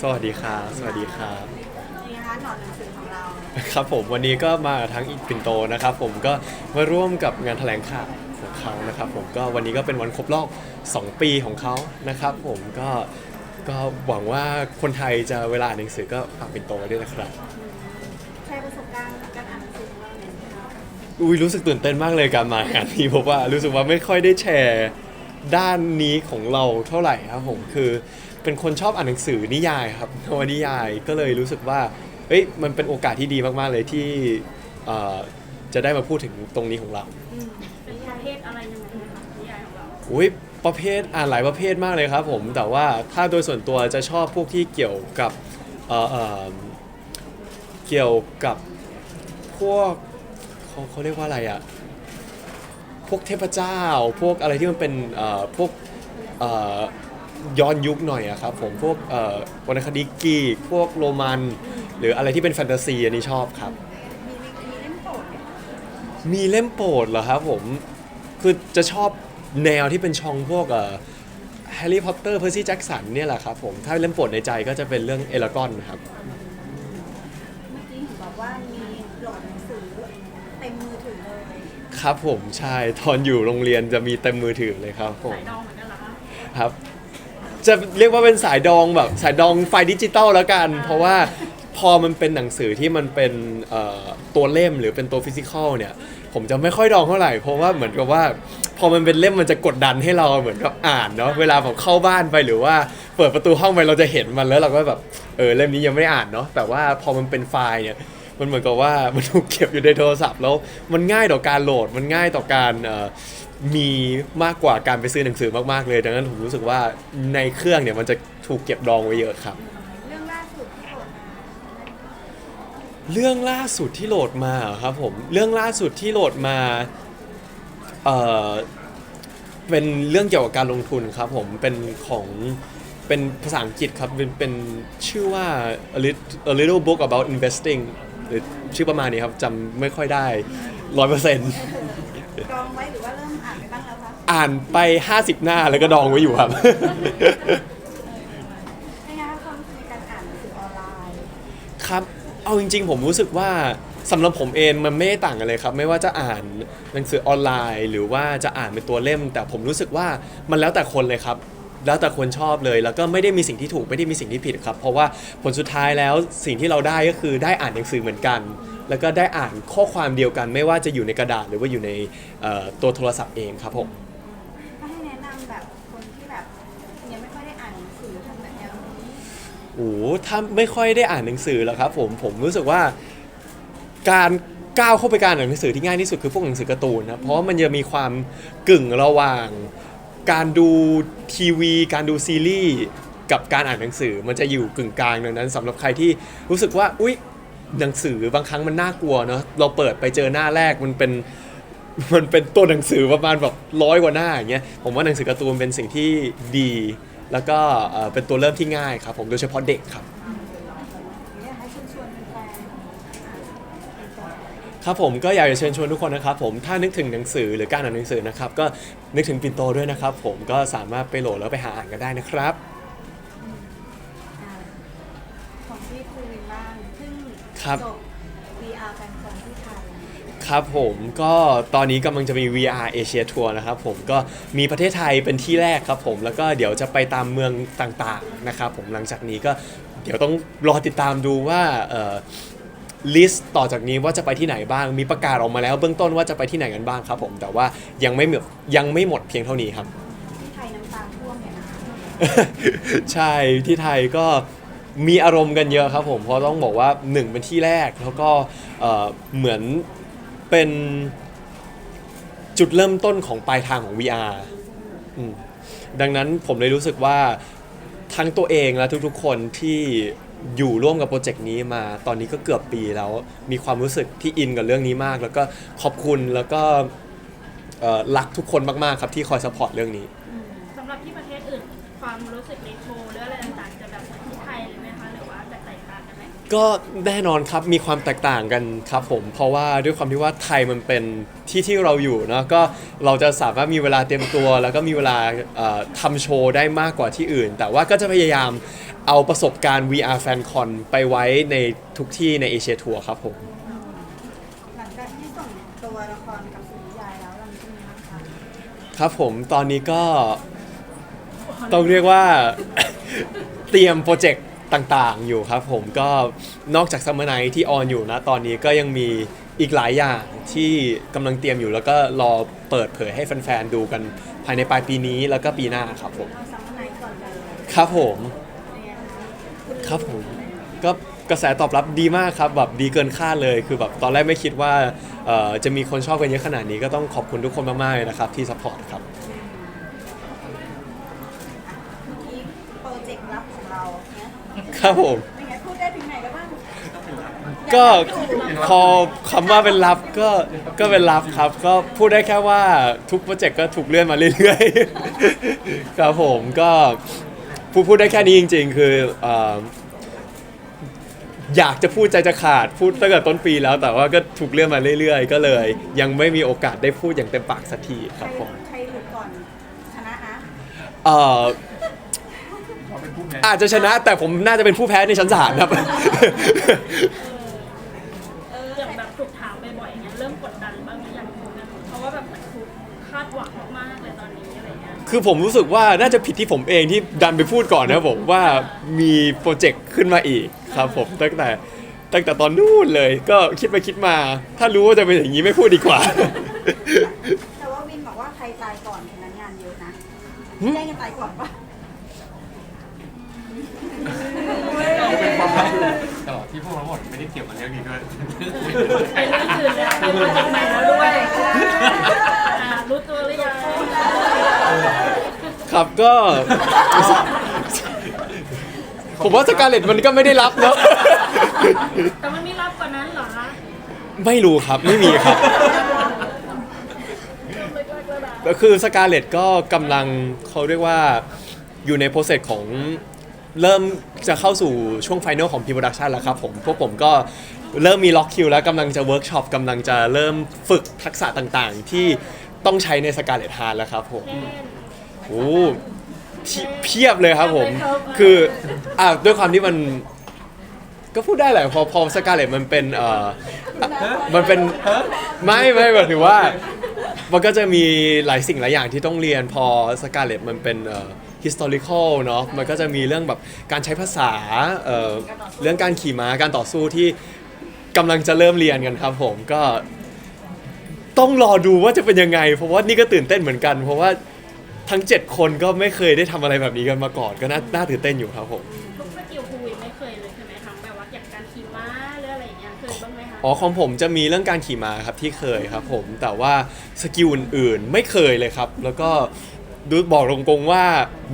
สวัสดีครับ สวัสดีครับ นี่นะคะหนอนหนังสือของเราครับผมวันนี้ก็มาทั้งอีกปินโตนะครับ ผมก็มาร่วมกับงานแถลงข่าวของเขานะครับ ผมก็วันนี้ก็เป็นวันครบรอบ 2 ปีของเขานะครับ ผมก็ก็หวังว่าคนไทยจะเวลาอ่านหนังสือก็ฝากปินโตไว้ด้วยนะครับใช้ประสบการณ์การอ่านหนังสือของเราเนี่ยนะคะอุ้ยรู้สึกตื่นเต้นมากเลยการมางานนี้เพราะว่ารู้สึกว่าไม่ค่อยได้แชร์ด้านนี้ของเราเท่าไหร่ครับผมคือ เป็นคนชอบอ่านหนังสือนิยายครับนวนิยายก็เลยรู้สึกว่าเอ้ยมันเป็นโอกาสที่ดีมากๆเลยที่เอ่อจะได้มาพูดถึงตรงนี้ของเราอืมเป็นประเภทอะไรยังไงนะคะนิยายของเราอุ้ยประเภทอ่านหลายประเภทมากเลยครับผมแต่ว่าถ้าโดยส่วนตัวจะชอบพวกที่เกี่ยวกับเอ่อเอ่อเกี่ยวกับพวกเขาเขาเรียกว่าอะไรอะพวกเทพเจ้า พวกอะไรที่มันเป็นเอ่อพวกเอ่อ ย้อนยุคหน่อยอะครับผมพวกเอ่อวรรณคดีกรีกพวกโรมัน หรืออะไรที่เป็นแฟนตาซีอันนี้ชอบครับ มีมีเล่มโปรดไหมคะมีเล่มโปรดเหรอครับผม คือจะชอบแนวที่เป็นช่องพวกเอ่อแฮร์รี่พอตเตอร์เพอร์ซี่แจ็กสันเนี่ยแหละครับผมถ้าเล่มโปรดในใจก็จะเป็นเรื่องเอลากอนครับ เมื่อกี้เห็นบอกว่ามีโหลดหนังสือเต็มมือถือเลยครับผมใช่ตอนอยู่โรงเรียนจะมีเต็มมือถือเลยครับผม สายดองเหมือนกันเหรอคะครับ จะเรียกว่าเป็นสายดองแบบสายดองไฟล์ดิจิตอลแล้วกัน เพราะว่าพอมันเป็นหนังสือที่มันเป็นเอ่อตัวเล่มหรือเป็นตัวฟิสิกอลเนี่ย ผมจะไม่ค่อยดองเท่าไหร่ เพราะว่าเหมือนกับว่า พอมันเป็นเล่มมันจะกดดันให้เราเหมือนกับอ่านเนาะเวลาผมเข้าบ้านไปหรือว่าเปิดประตูห้องไปเราจะเห็นมันแล้วเราก็แบบเออเล่มนี้ยังไม่ได้อ่านเนาะแต่ว่าพอมันเป็นไฟล์เนี่ยมันเหมือนกับว่ามันถูกเก็บอยู่ในโทรศัพท์แล้วมันง่ายต่อการโหลดมันง่ายต่อการเอ่อ มีมากกว่าการไปซื้อหนังสือมากๆเลย ดังนั้นผมรู้สึกว่าในเครื่องเนี่ยมันจะถูกเก็บดองไว้เยอะครับ เรื่องล่าสุดที่โหลดมาเรื่องล่าสุดที่โหลดมาเหรอครับผมเรื่องล่าสุดที่โหลดมาเอ่อเป็นเรื่องเกี่ยวกับการลงทุนครับผมเป็นของเป็นภาษาอังกฤษครับเป็นเป็นชื่อว่า a little a little book about investing หรือชื่อประมาณนี้ครับจำไม่ค่อยได้ร้อยเปอร์เซ็นต์ ดองไว้หรือว่า อ่านไป 50 หน้าแล้วก็ดองไว้อยู่ครับไม่งั้นความรู้สึกในการอ่านหนังสือออนไลน์ ครับ เอาจริง ๆ ผมรู้สึกว่าสำหรับผมเองมันไม่ได้ต่างกันเลยครับ ไม่ว่าจะอ่านหนังสือออนไลน์ หรือว่าจะอ่านเป็นตัวเล่ม แต่ผมรู้สึกว่ามันแล้วแต่คนเลยครับ แล้วแต่คนชอบเลย แล้วก็ไม่ได้มีสิ่งที่ถูกไม่ได้มีสิ่งที่ผิดครับ เพราะว่าผลสุดท้ายแล้วสิ่งที่เราได้ก็คือได้อ่านหนังสือเหมือนกัน แล้วก็ได้อ่านข้อความเดียวกัน ไม่ว่าจะอยู่ในกระดาษหรือว่าอยู่ในเอ่อตัวโทรศัพท์เองครับผม ถ้าให้แนะนำแบบคนที่แบบยังไม่ค่อยได้อ่านหนังสือทำแบบแนวนี้ โอ้ถ้าไม่ค่อยได้อ่านหนังสือแล้วครับผมผมรู้สึกว่าการก้าวเข้าไปการอ่านหนังสือที่ง่ายที่สุดคือพวกหนังสือการ์ตูนนะเพราะมันจะมีความกึ่งระหว่าง การดูทีวี การดูซีรีส์กับการอ่านหนังสือมันจะอยู่กึ่งกลางดังนั้นสำหรับใครที่รู้สึกว่าอุ๊ยหนังสือบางครั้งมันน่ากลัวเนาะเราเปิดไปเจอหน้าแรกมันเป็นมันเป็นตัวหนังสือประมาณแบบร้อยกว่าหน้าอย่างเงี้ยผมว่าหนังสือการ์ตูนเป็นสิ่งที่ดี แล้วก็เอ่อเป็นตัวเริ่มที่ง่ายครับผมโดยเฉพาะเด็กครับ อยากให้ชวนชวนแฟนๆอ่านเป็นตัวครับผมก็อยากจะเชิญชวนทุกคนนะครับผมถ้านึกถึงหนังสือหรือการอ่านหนังสือนะครับก็นึกถึงปินโตด้วยนะครับผมก็สามารถไปโหลดแล้วไปหาอ่านกันได้นะครับอ่าของพี่คูวินบ้างเพิ่งครับ จบ ครับผมก็ตอนนี้กำลังจะมี VR Asia Tour นะครับผมก็มีประเทศไทยเป็นที่แรกครับผมแล้วก็เดี๋ยวจะไปตามเมืองต่างๆนะครับผมหลังจากนี้ก็เดี๋ยวต้องรอติดตามดูว่าลิสต์ต่อจากนี้ว่าจะไปที่ไหนบ้าง มีประกาศออกมาแล้วเบื้องต้นว่าจะไปที่ไหนกันบ้างครับผมแต่ว่ายังไม่หมดยังไม่หมดเพียงเท่านี้ครับ ที่ไทยน้ำตาท่วมเนี่ยนะคะใช่ที่ไทยก็มีอารมณ์กันเยอะครับผมเพราะต้องบอกว่าหนึ่งเป็นที่แรกแล้วก็เอ่อเหมือน เป็นจุดเริ่มต้นของปลายทางของ VR อืมดังนั้นผมเลยรู้สึกว่าทั้งตัวเองและทุกๆ คนที่อยู่ร่วมกับโปรเจกต์นี้มาตอนนี้ก็เกือบปีแล้ว มีความรู้สึกที่อินกับเรื่องนี้มาก แล้วก็ขอบคุณแล้วก็เอ่อรักทุกคนมากๆครับที่คอยสปอร์ตเรื่องนี้ สำหรับที่ประเทศอื่น ความรู้สึกในโชว์หรืออะไร ก็แน่นอนครับมีความแตกต่างกันครับผม เพราะว่าด้วยความที่ว่าไทยมันเป็นที่ที่เราอยู่เนาะก็เราจะสามารถมีเวลาเตรียมตัว แล้วก็มีเวลาเอ่อทำโชว์ได้มากกว่าที่อื่น แต่ว่าก็จะพยายามเอาประสบการณ์ VR Fan Con ไปไว้ในทุกที่ในเอเชียทัวร์ครับผม หลังจากที่ส่งตัวละครกับสุริยายแล้วเรามีเป็นยังไงบ้างคะครับผมตอนนี้ก็ต้องเรียกว่า เตรียมโปรเจกต์ ต่างๆอยู่ครับผมก็นอกจากซัมเมอร์ไนที่ออนอยู่นะตอนนี้ก็ยังมีอีกหลายอย่างที่กำลังเตรียมอยู่แล้วก็รอเปิดเผยให้แฟนๆดูกันภายในปลายปีนี้แล้วก็ปีหน้าครับผม เอาซัมเมอร์ไนท์ก่อนเลยครับผมเป็นไงคะณครับผมก็กระแสตอบรับดีมากครับแบบดีเกินคาดเลยคือแบบตอนแรกไม่คิดว่าเอ่อจะมีคนชอบกันเยอะขนาดนี้ก็ต้องขอบคุณทุกคนมากๆเลยนะครับที่สปอร์ตครับ เมื่อกี้โปรเจกต์ลับของเราเนี่ย ครับผม เป็นไงพูดได้ถึงไหนแล้วบ้างก็พอคำว่าเป็นลับก็ก็เป็นลับครับ ก็พูดได้แค่ว่าทุกโปรเจกต์ก็ถูกเลื่อนมาเรื่อยๆ ครับผมก็พูดพูดได้แค่นี้จริง ๆ คือเอ่ออยากจะพูดใจจะขาดพูดตั้งแต่ต้นปีแล้ว แต่ว่าก็ถูกเลื่อนมาเรื่อยๆ ก็เลย ยังไม่มีโอกาสได้พูดอย่างเต็มปากสักทีใคครรับผม ใครหลุดก่อนชนะนะ เอ่อ เขาเป็นผู้แพ้อาจจะชนะแต่ผมน่าจะเป็นผู้แพ้ในชั้นศาลครับ เอออย่างแบบถูกถามบ่อยๆอย่างเงี้ยเริ่มกดดันบ้างหรือยังเพราะว่าแบบเหมือนถูกคาดหวังมากๆเลยตอนนี้อะไรเงี้ยคือผมรู้สึกว่าน่าจะผิดที่ผมเองที่ดันไปพูดก่อนนะครับผมว่ามีโปรเจกต์ขึ้นมาอีกครับผมตั้งแต่ตั้งแต่ตอนนู้นเลยก็คิดไปคิดมา ถ้ารู้ว่าจะเป็นอย่างนี้ไม่พูดดีกว่า แต่ว่าวินบอกว่าใครตายก่อนคนนั้นงานเยอะนะหึแย่งกันตายก่อนปะ เป็นความลับตลอดที่พวกเราหมดไม่ได้เกี่ยวกับเรื่องนี้ด้วยไปเรื่องอื่นแล้วไปโปรเจกต์ใหม่แล้วด้วยอ่ารู้ตัวหรือยังครับก็ ผมว่าสการเลตมันก็ไม่ได้รับเนาะแต่มันมีรับกว่านั้นเหรอคะไม่รู้ครับไม่มีครับเริ่มเล็กๆแล้วนะก็คือสกาเลตก็กำลังเขาเรียกว่าอยู่ในโปรเซสของ เริ่มจะเข้าสู่ช่วงไฟนอลของ P-Production แล้วครับผม พวกผมก็เริ่มมีล็อกคิวแล้วกำลังจะเวิร์กช็อปกำลังจะเริ่มฝึกทักษะต่างๆ ที่ต้องใช้ในสกาเลตฮาร์แล้วครับผมเช่นโอ้เพีเพียบเลยครับผม คืออะด้วยความที่มันก็พูดได้แหละพอพอสกาเลตมันเป็นเอ่ออะมันเป็นไม่ไม่แบบถือว่า มันก็จะมีหลายสิ่งหลายอย่างที่ต้องเรียนพอสกาเลตมันเป็นเอ่อ historical เนาะมันก็จะมีเรื่องแบบการใช้ภาษาเอ่อเรื่องการขี่ม้าการต่อสู้ที่กำลังจะเริ่มเรียนกันครับผมก็ ต้องรอดูว่าจะเป็นยังไง เพราะว่านี่ก็ตื่นเต้นเหมือนกัน เพราะว่าทั้ง 7 คนก็ไม่เคยได้ทำอะไรแบบนี้กันมาก่อนก็น่าน่าตื่นเต้นอยู่ครับผม อ๋อของผมจะมีเรื่องการขี่ม้าครับที่เคยครับผมแต่ว่าสกิลอื่นๆไม่เคยเลยครับ แล้วก็ดูบอกตรงๆว่า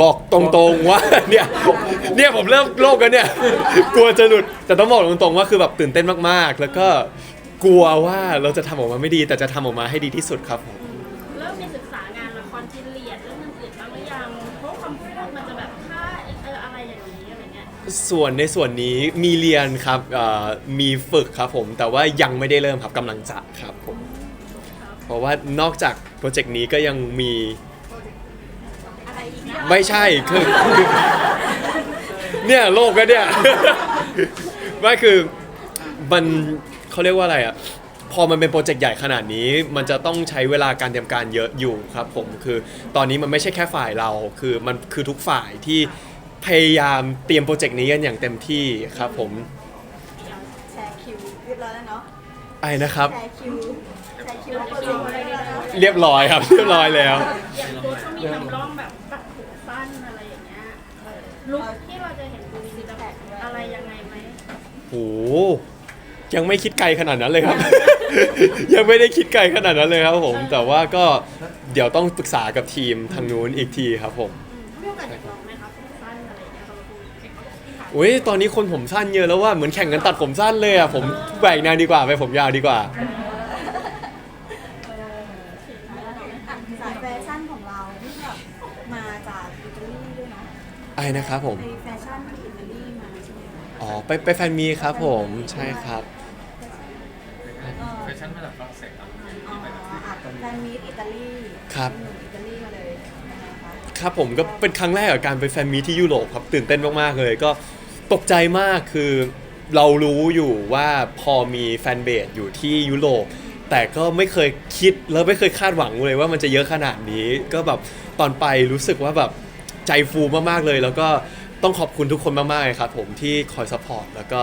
บอกตรงๆว่าเนี่ยเนี่ยผมเริ่มโลกแล้วเนี่ย กลัวจะหลุดแต่ต้องบอกตรงๆว่าคือแบบตื่นเต้นมากๆ แล้วก็กลัวว่าเราจะทำออกมาไม่ดี แต่จะทำออกมาให้ดีที่สุดครับผมเริ่ม ส่วนในส่วนนี้มีเรียนครับเอ่อมีฝึกครับผม แต่ว่ายังไม่ได้เริ่มครับกำลังจะครับผม เพราะว่านอกจากโปรเจกต์นี้ก็ยังมีอะไรอีกนะไม่ใช่คือคือเนี่ยโลกก็เนี่ย ไม่คือมันเขาเรียกว่าอะไรอะ พอมันเป็นโปรเจกต์ใหญ่ขนาดนี้ มันจะต้องใช้เวลาการเตรียมการเยอะอยู่ครับผมคือตอนนี้มันไม่ใช่แค่ฝ่ายเรา คือมันคือทุกฝ่ายที่ พยายามเตรียมโปรเจกต์นี้กันอย่างเต็มที่ครับผมแชร์คิวเรียบร้อยแล้วเนาะไอ้นะครับ แชร์คิวแชร์คิวแล้วโปรเจกต์อะไรได้แล้วเรียบร้อยครับ เรียบร้อยแล้ว อย่างโค้ชก็มีทำร่องแบบตัดผมสั้นอะไรอย่างเงี้ยเออลุคที่เราจะเห็นดูมีจะแบบอะไรยังไงไหมโหยังไม่คิดไกลขนาดนั้นเลยครับ ยังไม่ได้คิดไกลขนาดนั้นเลยครับผม แต่ว่าก็เดี๋ยวต้องปรึกษากับทีมทางนู้นอีกทีครับผม อุ้ยตอนนี้คนผมสั้นเยอะแล้วว่าเหมือนแข่งกันตัดผมสั้นเลยอะผมแหวกแนวดีกว่าไปผมยาวดีกว่าอะสายแฟชั่นของเราที่แบบมาจากอิตาลีด้วยเนาะไอ้นะครับผม ไปแฟชั่นที่อิตาลีมาใช่ไหมคะอ๋อไปไปแฟนมีตครับผมใช่ครับ แฟชั่นมาจากฝรั่งเศสครับอ๋ออะแฟนมีตอิตาลีครับ เป็นหนุ่มอิตาลีมาเลยนะคะครับผมก็เป็นครั้งแรกกับการไปแฟนมีตที่ยุโรปครับตื่นเต้นมากๆเลย ก็ ตกใจมากคือเรารู้อยู่ว่าพอมีแฟนเบสอยู่ที่ยุโรปแต่ก็ไม่เคยคิดแล้วไม่เคยคาดหวังเลยว่ามันจะเยอะขนาดนี้ ก็แบบตอนไปรู้สึกว่าแบบใจฟูมากๆเลย แล้วก็ต้องขอบคุณทุกคนมากๆเลยครับผมที่คอยซัพพอร์ตแล้วก็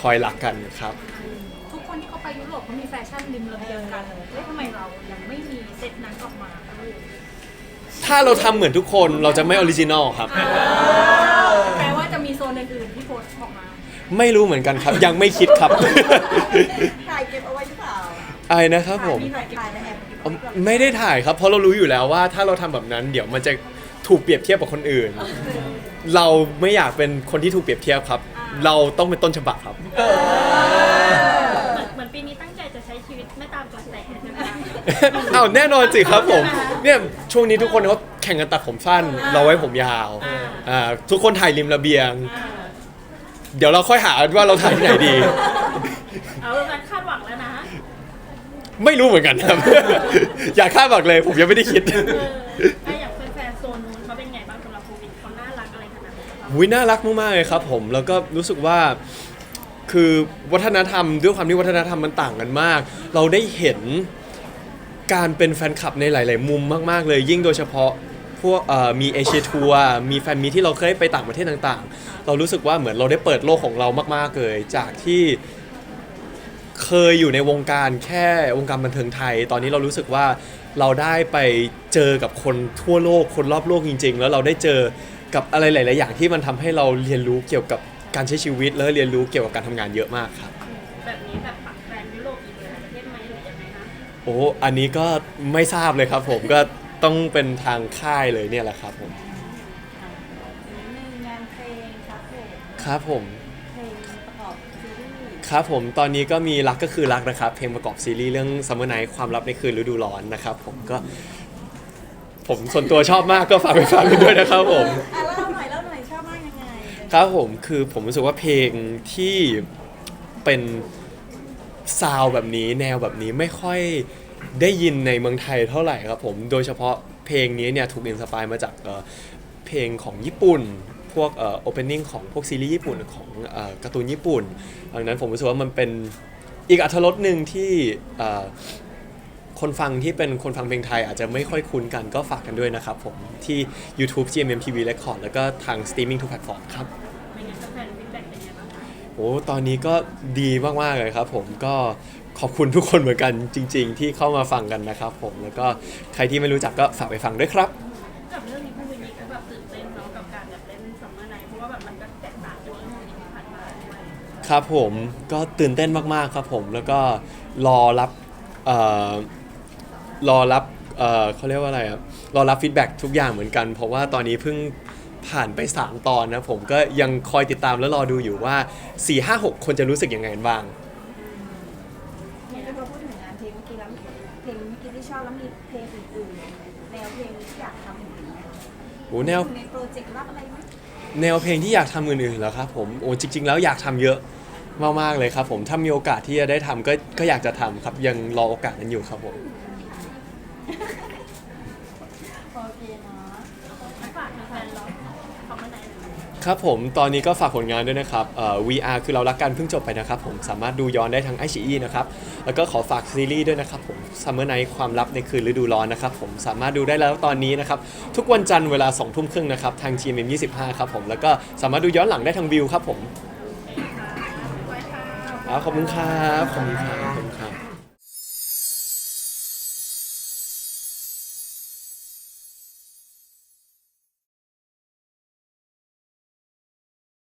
คอยรักกันครับ ทุกคนที่เขาไปยุโรปเขามีแฟชั่นริมระเบียงกันเฮ้ยทำไมเรายังไม่มีเซตนั้นออกมา ถ้าเราทำเหมือนทุกคนเราจะไม่ออริจินอลครับ แปลว่าจะมีโซนอื่นๆที่ ไม่รู้เหมือนกันครับ ยังไม่คิดครับถ่ายเก็บเอาไว้หรือเปล่าอะไรนะครับผมมีถ่ายถ่ายแล้วแอบเก็บอ๋อไว้ก่อนไม่ได้ถ่ายครับ เพราะเรารู้อยู่แล้วว่าถ้าเราทำแบบนั้น เดี๋ยวมันจะถูกเปรียบเทียบกับคนอื่น เราไม่อยากเป็นคนที่ถูกเปรียบเทียบครับ เราต้องเป็นต้นฉบับครับ เหมือนเหมือนปีนี้ตั้งใจจะใช้ชีวิตไม่ตามกระแสใช่ไหมคะอ้าวแน่นอนสิครับผมเนี่ยช่วงนี้ทุกคนเขาแข่งกันตัดผมสั้น เราไว้ผมยาวอ่าอ่าทุกคนถ่ายริมระเบียง เดี๋ยวเราค่อยหาว่าเราถ่ายที่ไหนดี เอาการคาดหวังแล้วนะไม่รู้เหมือนกันครับ อย่าคาดหวังเลย ผมยังไม่ได้คิด เออถ้าอย่างแฟนๆโซนนู้นเขาเป็นไงบ้างสำหรับโควิดเขาน่ารักอะไรขนาดนี้ครับวิน่ารักมากๆเลยครับผมแล้วก็รู้สึกว่าคือวัฒนธรรมด้วยความที่วัฒนธรรมมันต่างกันมาก เราได้เห็นการเป็นแฟนคลับในหลาย ๆ มุมมาก ๆ เลยยิ่งโดยเฉพาะ พวกเอ่อมีเอเชียทัวร์มีแฟนมีที่เราเคยไปต่างประเทศต่างๆ เรารู้สึกว่าเหมือนเราได้เปิดโลกของเรามากๆเลยจากที่เคยอยู่ในวงการแค่วงการบันเทิงไทย ตอนนี้เรารู้สึกว่าเราได้ไปเจอกับคนทั่วโลกคนรอบโลกจริง ๆ แล้วเราได้เจอกับอะไรหลาย ๆ อย่างที่มันทำให้เราเรียนรู้เกี่ยวกับการใช้ชีวิตแล้วเรียนรู้เกี่ยวกับการทำงานเยอะมากครับแบบนี้แบบปักแฟนยุโรปอีกหลายประเทศไหมหรือยังไงคะโอ้อันนี้ก็ไม่ทราบเลยครับผมก็ ต้องเป็นทางค่ายเลยเนี่ยแหละครับผมนิดนึงงานเพลงครับผมครับผม เพลงประกอบซีรีส์ครับผมตอนนี้ก็มีรักก็คือรักนะครับ เพลงประกอบซีรีส์เรื่อง Summer Night ความลับในคืนฤดูร้อนนะครับผมก็ ผมส่วนตัวชอบมากก็ฝากไปฟังกันด้วยนะครับผม อะเล่าหน่อยเล่าหน่อยชอบมากยังไงครับผมคือผมรู้สึกว่าเพลงที่เป็นซาวด์แบบนี้แนวแบบนี้ไม่ค่อย ได้ยินในเมืองไทยเท่าไหร่ครับผม โดยเฉพาะเพลงนี้เนี่ยถูกอินสปายมาจากเอ่อเพลงของญี่ปุ่น พวกเอ่อโอเพนนิ่งของพวกซีรีส์ญี่ปุ่นของเอ่อการ์ตูนญี่ปุ่นดังนั้นผมรู้สึกว่ามันเป็นอีกอัธรสหนึ่งที่เอ่อคนฟังที่เป็นคนฟังเพลงไทยอาจจะไม่ค่อยคุ้นกันก็ฝากกันด้วยนะครับผม ที่ YouTube GMM TV Record แล้วก็ทาง Streaming ทุกแพลตฟอร์มครับ เป็นไงแฟนฟีดแบ็กเป็นไงบ้างคะโอ้ ตอนนี้ก็ดีมาก ๆ เลยครับผม ก็ ขอบคุณทุกคนเหมือนกันจริง ๆ ที่เข้ามาฟังกันนะครับผมแล้วก็ใครที่ไม่รู้จักก็ฝากไปฟังด้วยครับ กับเรื่องนี้ผู้วินนี่ก็แบบตื่นเต้นเนาะกับการแบบเล่นซัมเมอร์ไนท์เพราะว่าแบบมันก็แตกต่างจากเรื่องที่ผ่านมาด้วยครับผมก็ตื่นเต้นมากๆครับผมแล้วก็รอรับเอ่อรอรับเอ่อเขาเรียกว่าอะไรอะรอรับฟีดแบ็กทุกอย่างเหมือนกัน เพราะว่าตอนนี้เพิ่งผ่านไป 3 ตอนนะผมก็ยังคอยติดตามแล้วรอดูอยู่ว่า 4 5 6 คนจะรู้สึกยังไงกันบ้าง โอ้แนวในโปรเจกต์รับอะไรไหมแนวเพลงที่อยากทำอื่นๆเหรอครับผมโอ้จริง ๆ แล้วอยากทำเยอะมากๆเลยครับผมถ้ามีโอกาสที่จะได้ทำก็ก็อยากจะทำครับยังรอโอกาสนั้นอยู่ครับผม โอเคเนาะ ฝากแฟนๆเราซัมเมอร์ไนท์หน่อย ครับผมตอนนี้ก็ฝากผลงานด้วยนะครับเอ่อ VR คือเรารักกันเพิ่งจบไปนะครับผมสามารถดูย้อนได้ทางไอชีนะครับ แล้วก็ขอฝากซีรีส์ด้วยนะครับผม Summer Night ความลับในคืนฤดูร้อนนะครับผมสามารถดูได้แล้วตอนนี้นะครับ ทุกวันจันทร์เวลา2ทุ่มครึ่งนะครับ ทาง GMM 25 ครับผม แล้วก็สามารถดูย้อนหลังได้ทางวิวครับผมไว้ค่ะครับขอบคุณครับขอบคุณครับ